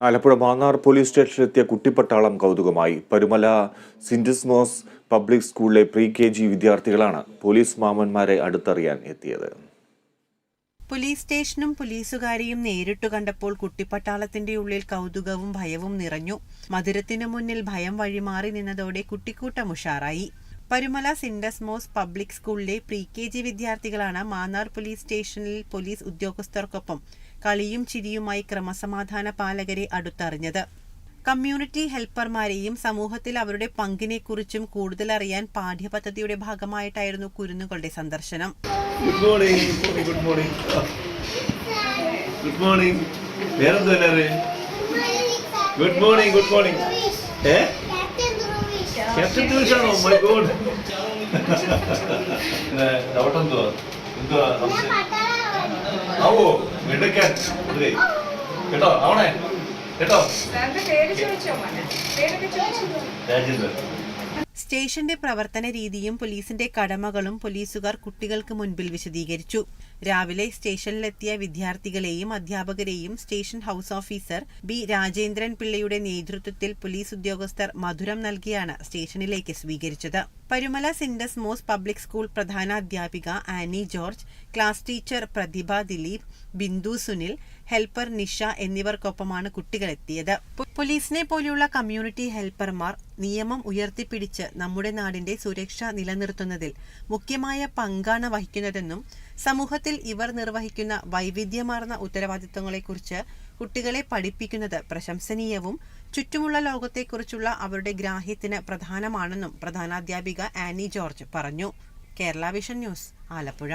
Alappuzha Mannar police സ്റ്റേഷനിലെത്തിയ കുട്ടിപ്പട്ടാളം കൗതുകമായി. പരുമല സിൻഡിസ്മോസ് പബ്ലിക് സ്കൂളിലെ പ്രീ കെ ജി വിദ്യാർത്ഥികളാണ് പോലീസ് മാമന്മാരെ അടുത്തറിയാൻ എത്തിയത്. പോലീസ് സ്റ്റേഷനും പോലീസുകാരെയും നേരിട്ട് കണ്ടപ്പോൾ കുട്ടിപ്പട്ടാളത്തിന്റെ ഉള്ളിൽ കൗതുകവും ഭയവും നിറഞ്ഞു. മധുരത്തിനു മുന്നിൽ ഭയം വഴിമാറി നിന്നതോടെ കുട്ടിക്കൂട്ടം ഉഷാറായി. പരുമല സിൻഡസ്മോസ് പബ്ലിക് സ്കൂളിലെ പ്രീ കെ ജി വിദ്യാർത്ഥികളാണ് മാന്നാർ പോലീസ് സ്റ്റേഷനിൽ പോലീസ് ഉദ്യോഗസ്ഥർക്കൊപ്പം കളിയും ചിരിയുമായി ക്രമസമാധാന പാലകരെ അടുത്തറിഞ്ഞത്. കമ്മ്യൂണിറ്റി ഹെൽപ്പർമാരെയും സമൂഹത്തിൽ അവരുടെ പങ്കിനെക്കുറിച്ചും കൂടുതലറിയാൻ പാഠ്യപദ്ധതിയുടെ ഭാഗമായിട്ടായിരുന്നു കുരുന്നുകളുടെ സന്ദർശനം. Good morning good morning good morning good morning good morning ഏ? ക്യാപ്റ്റൻ ആണോ? മൈ ഗോഡ് എന്തുവാ എന്തുവാ? ആവോ മിടുക്കൻ. കേട്ടോ ആവണേ? കേട്ടോ? രാജേന്ദ്രൻ. സ്റ്റേഷന്റെ പ്രവർത്തന രീതിയും പോലീസിന്റെ കടമകളും പോലീസുകാർ കുട്ടികൾക്ക് മുൻപിൽ വിശദീകരിച്ചു. രാവിലെ സ്റ്റേഷനിലെത്തിയ വിദ്യാർത്ഥികളെയും അധ്യാപകരെയും station house officer B Rajendran പിള്ളയുടെ നേതൃത്വത്തിൽ പോലീസ് ഉദ്യോഗസ്ഥർ മധുരം നൽകിയാണ് സ്റ്റേഷനിലേക്ക് സ്വീകരിച്ചത്. Parumala Syndesmos public school പ്രധാന അധ്യാപിക Annie George class teacher Prathibha Dileep Bindu Sunil helper Nisha എന്നിവർക്കൊപ്പമാണ് കുട്ടികളെത്തിയത്. പോലീസിനെ പോലെയുള്ള കമ്മ്യൂണിറ്റി ഹെൽപ്പർമാർ നിയമം ഉയർത്തിപ്പിടിച്ച് നമ്മുടെ നാടിന്റെ സുരക്ഷ നിലനിർത്തുന്നതിൽ മുഖ്യമായ പങ്കാണ് വഹിക്കുന്നതെന്നും സമൂഹത്തിൽ ഇവർ നിർവഹിക്കുന്ന വൈവിധ്യമാർന്ന ഉത്തരവാദിത്തങ്ങളെക്കുറിച്ച് കുട്ടികളെ പഠിപ്പിക്കുന്നത് പ്രശംസനീയവും ചുറ്റുമുള്ള ലോകത്തെക്കുറിച്ചുള്ള അവരുടെ ഗ്രാഹ്യത്തിന് പ്രധാനമാണെന്നും പ്രധാനാധ്യാപിക ആനി ജോർജ് പറഞ്ഞു. Kerala vision news Alappuzha.